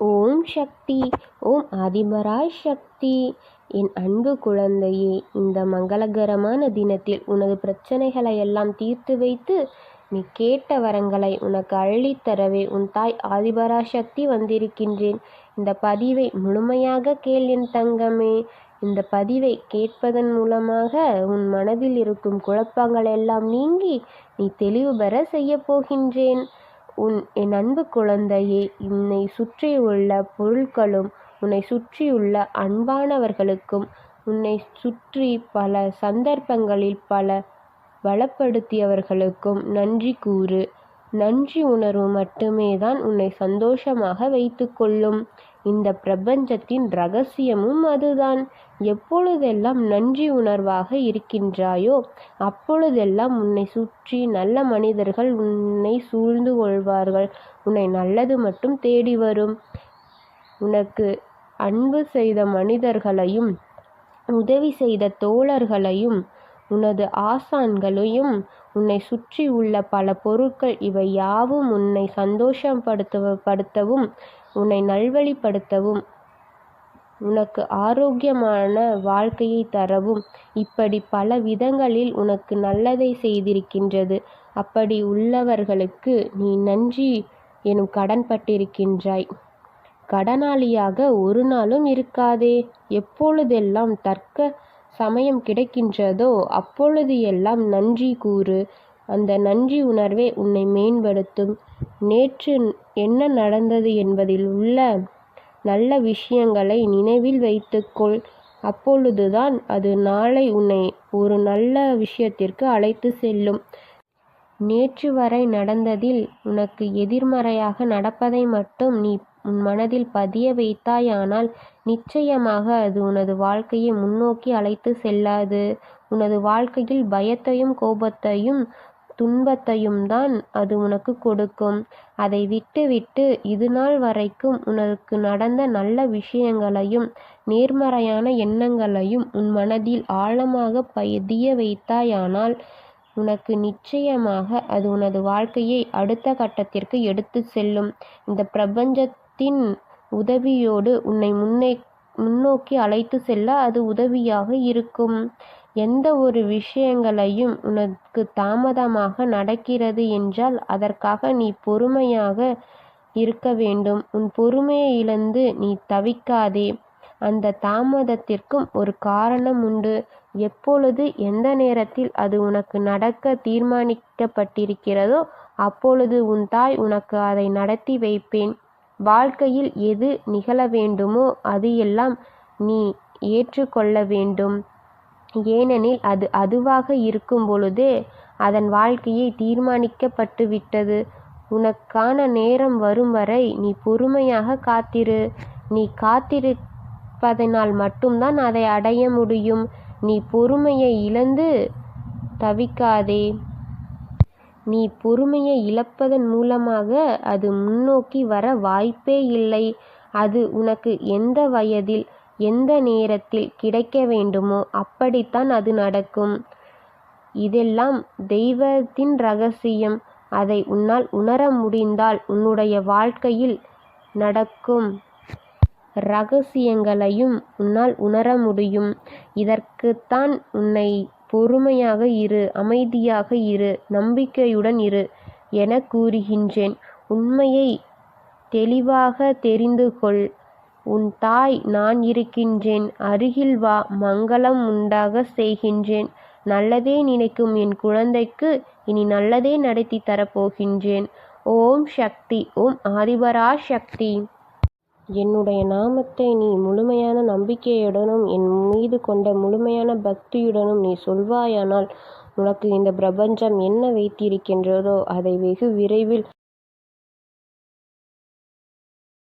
ஓம் சக்தி ஓம் ஆதிபராய் சக்தி. என் அன்பு குழந்தையே இந்த மங்களகரமான தினத்தில் உனது பிரச்சனைகளை எல்லாம் தீர்த்து வைத்து நீ கேட்ட வரங்களை உனக்கு அள்ளித் தரவே உன் தாய் ஆதிபராசக்தி வந்திருக்கின்றேன். இந்த பதிவை முழுமையாக கேள் என் தங்கமே. இந்த பதிவை கேட்பதன் மூலமாக உன் மனதில் இருக்கும் குழப்பங்கள் எல்லாம் நீங்கி நீ தெளிவு பெற செய்ய போகின்றேன். உன் என் அன்பு குழந்தையே உன்னை சுற்றியுள்ள பொருட்களும் உன்னை சுற்றியுள்ள அன்பானவர்களுக்கும் உன்னை சுற்றி பல சந்தர்ப்பங்களில் பல வளப்படுத்தியவர்களுக்கும் நன்றி கூறு. நன்றி உணர்வு மட்டுமே தான் உன்னை சந்தோஷமாக வைத்துக்கொள்ளும் இந்த பிரபஞ்சத்தின் ரகசியமும் அதுதான். எப்பொழுதெல்லாம் நன்றி உணர்வாக இருக்கின்றாயோ அப்பொழுதெல்லாம் உன்னை சுற்றி நல்ல மனிதர்கள் உன்னை சூழ்ந்து கொள்வார்கள். உன்னை நல்லது மட்டும் தேடி வரும். உனக்கு அன்பு செய்த மனிதர்களையும் உதவி செய்த தோழர்களையும் உனது ஆசான்களையும் உன்னை சுற்றி உள்ள பல பொருட்கள் இவை யாவும் உன்னை சந்தோஷப்படுத்த படுத்தவும் உன்னை நல்வழிப்படுத்தவும். உனக்கு ஆரோக்கியமான வாழ்க்கையை தரவும். இப்படி பல விதங்களில் உனக்கு நல்லதை செய்திருக்கின்றது. அப்படி உள்ளவர்களுக்கு நீ நன்றி எனும் கடன்பட்டிருக்கின்றாய் கடனாளியாக ஒரு நாளும் இருக்காதே. எப்பொழுதெல்லாம் தர்க்க சமயம் கிடைக்கின்றதோ அப்பொழுது எல்லாம் நன்றி கூறு. அந்த நன்றி உணர்வே உன்னை மேம்படுத்தும். நேற்று என்ன நடந்தது என்பதில் உள்ள நல்ல விஷயங்களை நினைவில் வைத்துக்கொள். அப்பொழுதுதான் அது நாளை உன்னை ஒரு நல்ல விஷயத்திற்கு அழைத்து செல்லும். நேற்று வரை நடந்ததில் உனக்கு எதிர்மறையாக நடப்பதை மட்டும் நீ உன் மனதில் பதிய வைத்தாயானால் நிச்சயமாக அது உனது வாழ்க்கையை முன்னோக்கி அழைத்து செல்லாது. உனது வாழ்க்கையில் பயத்தையும் கோபத்தையும் துன்பத்தையும் தான் அது உனக்கு கொடுக்கும். அதை விட்டுவிட்டு இது நாள் வரைக்கும் உனக்கு நடந்த நல்ல விஷயங்களையும் நேர்மறையான எண்ணங்களையும் உன் மனதில் ஆழமாக பதிய வைத்தாயானால் உனக்கு நிச்சயமாக அது உனது வாழ்க்கையை அடுத்த கட்டத்திற்கு எடுத்து செல்லும். இந்த பிரபஞ்சத்தின் உதவியோடு உன்னை முன்னே முன்னோக்கி அழைத்து செல்ல அது உதவியாக இருக்கும். எந்த ஒரு விஷயங்களையும் உனக்கு தாமதமாக நடக்கிறது என்றால் அதற்காக நீ பொறுமையாக இருக்க வேண்டும். உன் பொறுமையை இழந்து நீ தவிக்காதே. அந்த தாமதத்திற்கும் ஒரு காரணம் உண்டு. எப்பொழுது எந்த நேரத்தில் அது உனக்கு நடக்க தீர்மானிக்கப்பட்டிருக்கிறதோ அப்பொழுது உன் தாய் உனக்கு அதை நடத்தி வைப்பேன். வாழ்க்கையில் எது நிகழ வேண்டுமோ அது எல்லாம் நீ ஏற்றுக்கொள்ள வேண்டும். ஏனெனில் அது அதுவாக இருக்கும் பொழுதே அதன் வாழ்க்கையை தீர்மானிக்கப்பட்டு விட்டது. உனக்கான நேரம் வரும் வரை நீ பொறுமையாக காத்திரு. நீ காத்திருப்பதனால் மட்டும்தான் அதை அடைய முடியும். நீ பொறுமையை இழந்து தவிக்காதே. நீ பொறுமையை இழப்பதன் மூலமாக அது முன்னோக்கி வர வாய்ப்பே இல்லை. அது உனக்கு எந்த வயதில் எந்த நேரத்தில் கிடைக்க வேண்டுமோ அப்படித்தான் அது நடக்கும். இதெல்லாம் தெய்வத்தின் ரகசியம். அதை உன்னால் உணர முடிந்தால் உன்னுடைய வாழ்க்கையில் நடக்கும் ரகசியங்களையும் உன்னால் உணர முடியும். இதற்குத்தான் உன்னை பொறுமையாக இரு அமைதியாக இரு நம்பிக்கையுடன் இரு என கூறுகின்றேன். உண்மையை தெளிவாக தெரிந்து கொள். உன் தாய் நான் இருக்கின்றேன். அருகில் வா மங்களம் உண்டாக செய்கின்றேன். நல்லதே நினைக்கும் என் குழந்தைக்கு இனி நல்லதே நடத்தி தரப்போகின்றேன். ஓம் சக்தி ஓம் ஆதிபரா சக்தி. என்னுடைய நாமத்தை நீ முழுமையான நம்பிக்கையுடனும் என் மீது கொண்ட முழுமையான பக்தியுடனும் நீ சொல்வாயானால் உனக்கு இந்த பிரபஞ்சம் என்ன வைத்திருக்கின்றதோ அதை வெகு விரைவில்